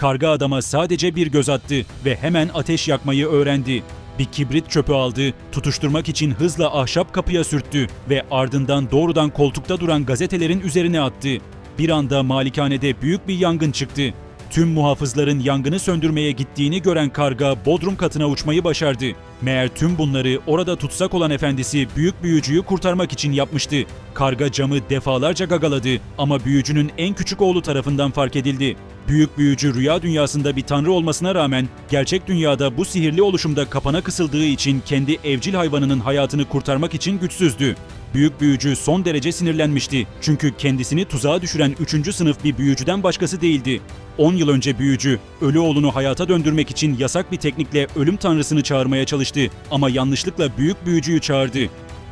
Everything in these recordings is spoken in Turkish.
Karga adama sadece bir göz attı ve hemen ateş yakmayı öğrendi. Bir kibrit çöpü aldı, tutuşturmak için hızla ahşap kapıya sürttü ve ardından doğrudan koltukta duran gazetelerin üzerine attı. Bir anda malikanede büyük bir yangın çıktı. Tüm muhafızların yangını söndürmeye gittiğini gören karga bodrum katına uçmayı başardı. Meğer tüm bunları orada tutsak olan efendisi büyük büyücüyü kurtarmak için yapmıştı. Karga camı defalarca gagaladı ama büyücünün en küçük oğlu tarafından fark edildi. Büyük büyücü rüya dünyasında bir tanrı olmasına rağmen gerçek dünyada bu sihirli oluşumda kapana kısıldığı için kendi evcil hayvanının hayatını kurtarmak için güçsüzdü. Büyük büyücü son derece sinirlenmişti. Çünkü kendisini tuzağa düşüren 3. sınıf bir büyücüden başkası değildi. 10 yıl önce büyücü, ölü oğlunu hayata döndürmek için yasak bir teknikle ölüm tanrısını çağırmaya çalıştı ama yanlışlıkla büyük büyücüyü çağırdı.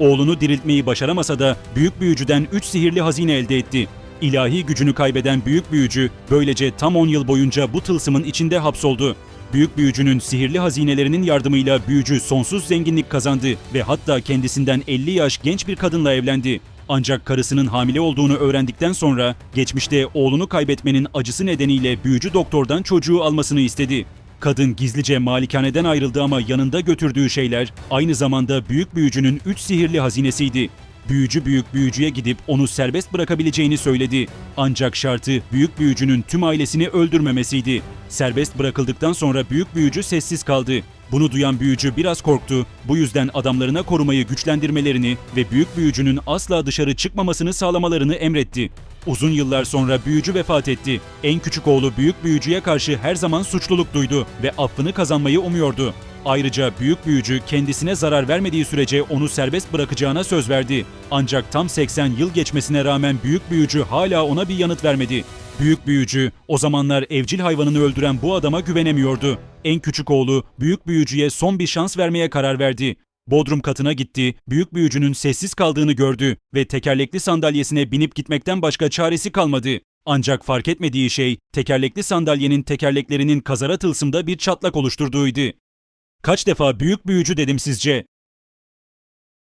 Oğlunu diriltmeyi başaramasa da büyük büyücüden 3 sihirli hazine elde etti. İlahi gücünü kaybeden büyük büyücü böylece tam 10 yıl boyunca bu tılsımın içinde hapsoldu. Büyük büyücünün sihirli hazinelerinin yardımıyla büyücü sonsuz zenginlik kazandı ve hatta kendisinden 50 yaş genç bir kadınla evlendi. Ancak karısının hamile olduğunu öğrendikten sonra geçmişte oğlunu kaybetmenin acısı nedeniyle büyücü doktordan çocuğu almasını istedi. Kadın gizlice malikaneden ayrıldı ama yanında götürdüğü şeyler aynı zamanda büyük büyücünün 3 sihirli hazinesiydi. Büyücü büyük büyücüye gidip onu serbest bırakabileceğini söyledi. Ancak şartı büyük büyücünün tüm ailesini öldürmemesiydi. Serbest bırakıldıktan sonra büyük büyücü sessiz kaldı. Bunu duyan büyücü biraz korktu. Bu yüzden adamlarına korumayı güçlendirmelerini ve büyük büyücünün asla dışarı çıkmamasını sağlamalarını emretti. Uzun yıllar sonra büyücü vefat etti. En küçük oğlu büyük büyücüye karşı her zaman suçluluk duydu ve affını kazanmayı umuyordu. Ayrıca büyük büyücü kendisine zarar vermediği sürece onu serbest bırakacağına söz verdi. Ancak tam 80 yıl geçmesine rağmen büyük büyücü hala ona bir yanıt vermedi. Büyük büyücü o zamanlar evcil hayvanını öldüren bu adama güvenemiyordu. En küçük oğlu büyük büyücüye son bir şans vermeye karar verdi. Bodrum katına gitti, büyük büyücünün sessiz kaldığını gördü ve tekerlekli sandalyesine binip gitmekten başka çaresi kalmadı. Ancak fark etmediği şey tekerlekli sandalyenin tekerleklerinin kazara tılsımda bir çatlak oluşturduğuydu. Kaç defa büyük büyücü dedim sizce?